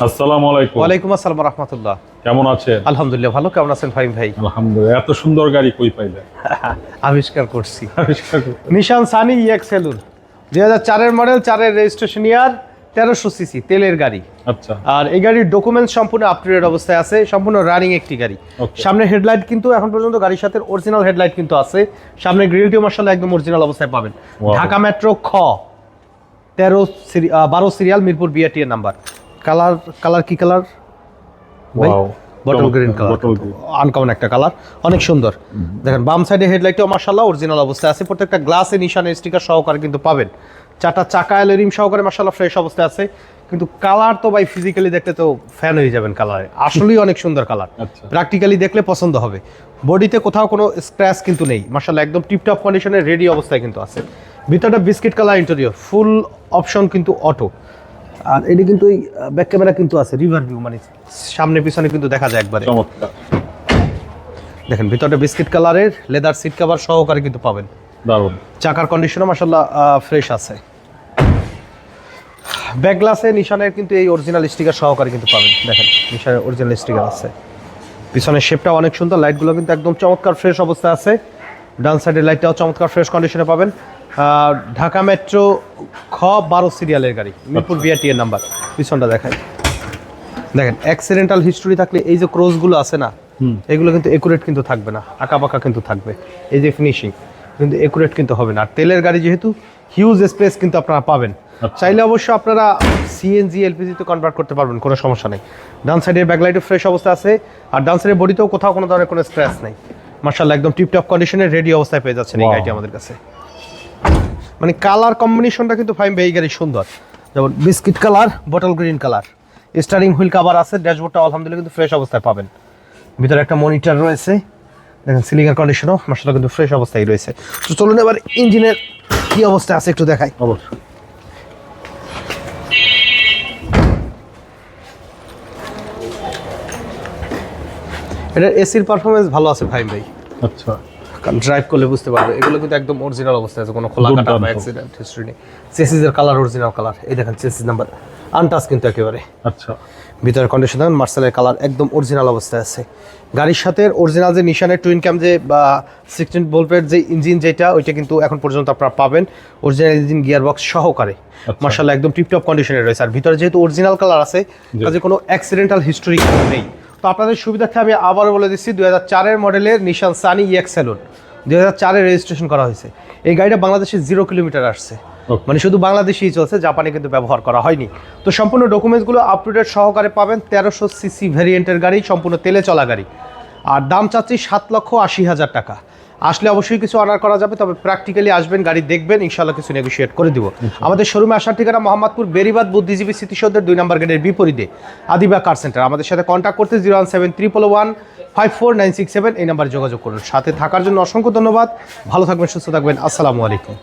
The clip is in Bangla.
আসসালামু আলাইকুম। ওয়ালাইকুম আসসালাম রহমতুল্লাহ। কেমন আছেন? আলহামদুলিল্লাহ ভালো। কেমন আছেন ফাহিম ভাই? আলহামদুলিল্লাহ এত সুন্দর গাড়ি কই পাইলেন আবিষ্কার করছি। আবিষ্কার নিশান সানি ইএক্স সেলুন দুই হাজার চারের মডেল চারের রেজিস্ট্রেশন ইয়ার তেরোশো সিসি তেলের গাড়ি। আচ্ছা। আর এই গাড়ির ডকুমেন্টস সম্পূর্ণ আপ টু ডেট অবস্থায় আছে সম্পূর্ণ রানিং একটি গাড়ি। সামনে হেডলাইট কিন্তু এখন পর্যন্ত গাড়ির সাথে অরিজিনাল হেডলাইট কিন্তু আছে। সামনে গ্রিলটিও মার্শাল্লাহ একদম অরিজিনাল অবস্থায় পাবেন। ঢাকা মেট্রো খ তেরো সিরি- বারো সিরিয়াল মিরপুর বিআরটি এর নাম্বার কালার কালার কি colour. Bottle green colour uncommon একটা কালার অনেক সুন্দর। দেখেন বাম সাইডে হেডলাইটও মার্শাল্লাহ অরিজিনাল অবস্থায় আছে। প্রত্যেকটা গ্লাসে নিশানের স্টিকার সহকারে কিন্তু পাবেন। চারটা চাকা এলো রিম সহকারে মার্শাল্লাহ ফ্রেশ অবস্থায় আছে। কিন্তু কালার তো ভাই ফিজিক্যালি দেখলে তো ফ্যান হয়ে যাবেন কালারে আসলেই অনেক সুন্দর কালার আচ্ছা। প্র্যাকটিক্যালি দেখলে পছন্দ হবে। বডিতে কোথাও কোনো স্ক্র্যাচ কিন্তু নেই। মার্শাল্লাহ একদম টিপটপ কন্ডিশনে রেডি অবস্থায় কিন্তু আছে। ভিতরটা biscuit colour interior full option কিন্তু অটো আর এটি কিন্তু এই ব্যাক ক্যামেরা কিন্তু আছে রিভার ভিউ মানে সামনে পিছনে কিন্তু দেখা যায় একবারে। চমৎকার। দেখেন ভিতরটা বিস্কিট কালারের লেদার সিট কভার সহকারে কিন্তু পাবেন। দারুণ। চাকার কন্ডিশনও মাসাল্লাহ ফ্রেশ আছে। ব্যাক গ্লাসে নিশানের কিন্তু এই অরিজিনাল স্টিকার সহকারে কিন্তু পাবেন। দেখেন নিশানের অরিজিনাল স্টিকার আছে। পিছনের শেপটা অনেক সুন্দর লাইটগুলো কিন্তু একদম চমৎকার ফ্রেশ অবস্থায় আছে। ডান সাইডের লাইটটাও চমৎকার ফ্রেশ কন্ডিশনে পাবেন। ঢাকা মেট্রো খ বারো সিরিয়ালের গাড়ি মিরপুর বিআরটি এর নাম্বার পিছনটা দেখায় দেখেন অ্যাক্সিডেন্টাল হিস্টোরি থাকলে এই যে ক্রোজগুলো আছে না এগুলো কিন্তু একুরেট কিন্তু থাকবে না আঁকা পাকা কিন্তু থাকবে। এই যে ফিনিশিং কিন্তু একুরেট কিন্তু হবে না। আর তেলের গাড়ি যেহেতু হিউজ স্পেস কিন্তু আপনারা পাবেন। চাইলে অবশ্য আপনারা সিএনজি এলপিজিতে কনভার্ট করতে পারবেন কোনো সমস্যা নেই। ডান সাইডের ব্যাকলাইটও ফ্রেশ অবস্থা আছে আর ডান সাইডের বডিতেও কোথাও কোনো ধরনের কোনো স্ক্র্যাচ নেই। মার্শাল্লাহ একদম টিপটপ কন্ডিশনে রেডি অবস্থায় পেয়ে যাচ্ছেন এই গাড়িটি আমাদের কাছে। মানে কালার কম্বিনেশনটা কিন্তু ফাইম এই গাড়ি সুন্দর। যেমন biscuit colour bottle green colour steering wheel cover আছে ড্যাশবোর্ডটা আলহামদুলিল্লাহ কিন্তু ফ্রেশ অবস্থায় পাবেন। ভিতরে একটা মনিটর রয়েছে। দেখেন সিলিংয়ের কন্ডিশনও মাসাল্লাহ কিন্তু ফ্রেশ অবস্থায় রয়েছে। তো চলুন এবার ইঞ্জিনের কি অবস্থা আছে একটু দেখাই। অবশ্যই। এটার এসির পারফরমেন্স ভালো আছে ভাই ভাই। আচ্ছা। কারণ ড্রাইভ করলে বুঝতে পারবে। এগুলো কিন্তু একদম অরিজিনাল অবস্থায় আছে কোনো খোলা কাটা বা। অ্যাক্সিডেন্ট হিস্ট্রি নেই। চেসিসের কালার অরিজিনাল কালার এই দেখেন চেসিস নাম্বার আনটাস কিন্তু একেবারে। আচ্ছা। ভিতরের কন্ডিশন দেখেন মার্শালের কালার একদম অরিজিনাল অবস্থায় আছে। গাড়ির সাথে অরিজিনাল যে নিশানের টুইন ক্যাম যে বা সিক্সটিন ভোল্টের যে ইঞ্জিন যেটা ওইটা কিন্তু এখন পর্যন্ত আপনারা পাবেন। অরিজিনাল ইঞ্জিন গিয়ার বক্স সহকারে মার্শাল্লাহ একদম টিপটপ কন্ডিশনে রয়েছে। আর ভিতরে যেহেতু অরিজিনাল কালার আছে কাজে কোনো অ্যাক্সিডেন্টাল হিস্টোরি নেই। তো আপনাদের সুবিধার্থে আমি আবার বলে দিচ্ছি দু হাজার চারের মডেলের নিশান সানি ইয়েক দু হাজার চারে রেজিস্ট্রেশন করা হয়েছে। এই গাড়িটা বাংলাদেশে জিরো কিলোমিটার আসছে. মানে শুধু বাংলাদেশেই চলছে জাপানে কিন্তু ব্যবহার করা হয়নি। তো সম্পূর্ণ ডকুমেন্টসগুলো আপ টু ডেট সহকারে পাবেন তেরোশো সিসি ভ্যারিয়েন্টের গাড়ি সম্পূর্ণ তেলে চলা গাড়ি। আর দাম চাচ্ছি সাত লক্ষ আশি হাজার টাকা। আসলে অবশ্যই কিছু অর্ডার করা যাবে তবে প্র্যাকটিক্যালি আসবেন গাড়ি দেখবেন ইনশাল্লাহ কিছু নেগোশিয়েট করে দিব। আমাদের শোরুমে আসার ঠিকানা মোহাম্মদপুর বেরিবাদ বুদ্ধিজীবী স্মৃতিসৌধের দুই নম্বর গেটের বিপরীতে আদিবা কার সেন্টার আমাদের সাথে কন্ট্যাক্ট করতে zero one seven triple one five four nine six seven এই নাম্বারে যোগাযোগ করুন। সাথে থাকার জন্য অসংখ্য ধন্যবাদ। ভালো থাকবেন সুস্থ থাকবেন। আসসালামু আলাইকুম।